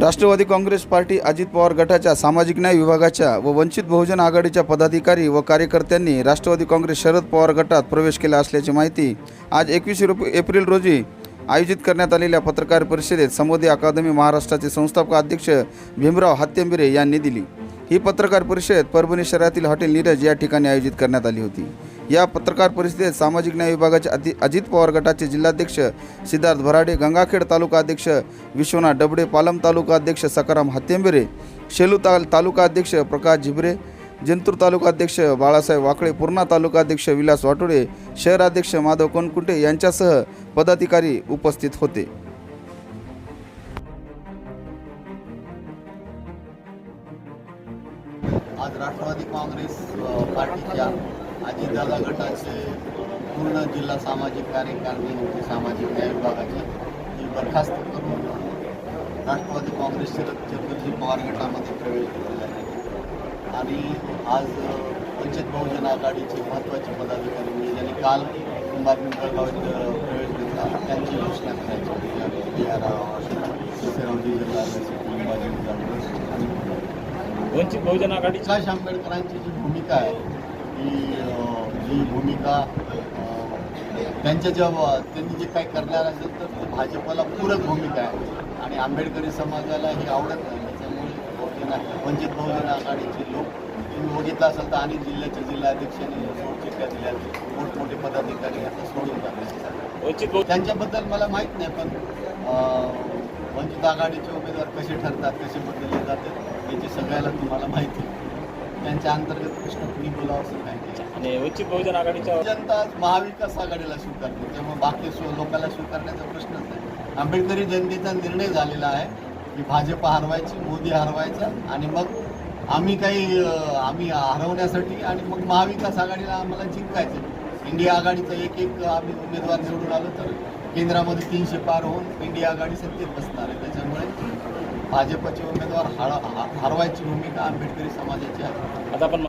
Rashtrawadi Congress party Ajit Pawar गटाच्या सामाजिक न्याय विभागाच्या व वंचित बहुजन आघाडीच्या पदाधिकारी व कार्यकर्त्यांनी राष्ट्रवादी काँग्रेस शरद पवार गटात प्रवेश केला असल्याची माहिती आज एकवीस एप्रिल रोजी आयोजित करण्यात आलेल्या पत्रकार परिषदेत समोदी अकादमी महाराष्ट्राचे संस्थापक अध्यक्ष भीमराव हत्तेंबिरे यांनी दिली. ही पत्रकार परिषद परभणी शहरातील हॉटेल नीरज या ठिकाणी आयोजित करण्यात आली होती. या पत्रकार परिषदेत सामाजिक न्याय विभागाचे अति अजित पवार गटाचे जिल्हाध्यक्ष सिद्धार्थ भराडे गंगाखेड तालुका अध्यक्ष विश्वनाथ डबडे पालम तालुका अध्यक्ष सकाराम हत्तेंबेरे शेलू ताल तालुका अध्यक्ष प्रकाश झिबरे जिंतूर तालुका अध्यक्ष बाळासाहेब वाकळे पूर्णा तालुका अध्यक्ष विलास वाटोडे शहराध्यक्ष माधव कोणकुंटे यांच्यासह पदाधिकारी उपस्थित होते. आज राष्ट्रवादी काँग्रेस पार्टीच्या अजितदादा गटाचे पूर्ण जिल्हा सामाजिक कार्यकारिणीचे सामाजिक न्याय विभागाची ही बरखास्त करून राष्ट्रवादी काँग्रेस शरद चंद्रजी पवार गटामध्ये प्रवेश केलेला आहे. आणि आज वंचित बहुजन आघाडीचे महत्त्वाचे पदाधिकारी म्हणजे ज्यांनी काल कुंभार पिंपळगाव इथं प्रवेश घेतला त्यांची घोषणा करायची राव वंचित बहुजन आघाडीच्या प्रकाश आंबेडकरांची जी भूमिका आहे ही अं, ही भूमिका त्यांच्या जेव्हा त्यांनी जे काही करणार असेल तर ती भाजपला पूरक भूमिका आहे. आणि आंबेडकरी समाजाला ही आवडत नाही. त्याच्यामुळे बहुजन वंचित बहुजन आघाडीचे लोक. तुम्ही बघितलं असेल तर अनेक जिल्ह्याच्या जिल्हाध्यक्षांनी सोडचिठ्ठ्या दिल्या मोठमोठे पदाधिकारी आता सोडून टाकले त्यांच्याबद्दल मला माहीत नाही पण वंचित आघाडीचे उमेदवार कसे ठरतात कसे बदलले जातात याची सगळ्याला तुम्हाला माहिती आहे. त्यांच्या अंतर्गत प्रश्न कुणी बोलावं असं नाही. आणि वंचित बहुजन आघाडीच्या जनता आज महाविकास आघाडीला स्वीकारते. त्यामुळे बाकी सो लोकांना स्वीकारण्याचा प्रश्नच नाही. आंबेडकरी जनतेचा निर्णय झालेला आहे की भाजप हरवायची मोदी हरवायचा आणि मग आम्ही काही आम्ही हरवण्यासाठी आणि मग महाविकास आघाडीला आम्हाला जिंकायचं. इंडिया आघाडीचा एक एक आम्ही उमेदवार निवडून आलो तर केंद्रामध्ये तीनशे पार होऊन इंडिया आघाडी सत्तेत बसणार आहे. त्याच्यामुळे भाजपचे उमेदवार हर हरवायची भूमिका आंबेडकरी समाजाची आहे. आता आपण